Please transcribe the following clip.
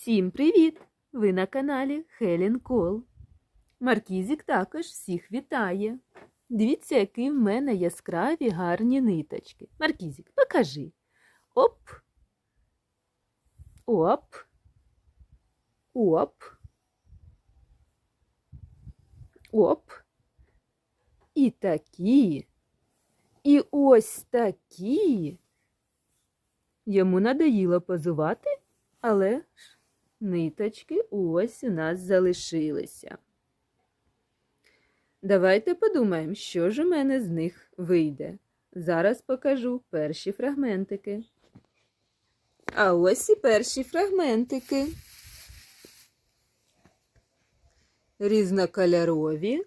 Всім привіт! Ви на каналі Хелен Кол. Маркізік також всіх вітає. Дивіться, які в мене яскраві гарні ниточки. Маркізік, покажи. Оп. Оп. Оп. Оп. І такі. І ось такі. Йому надоїло позувати, але ж ниточки ось у нас залишилися. Давайте подумаємо, що ж у мене з них вийде. Зараз покажу перші фрагментики. А ось і перші фрагментики. Різнокольорові.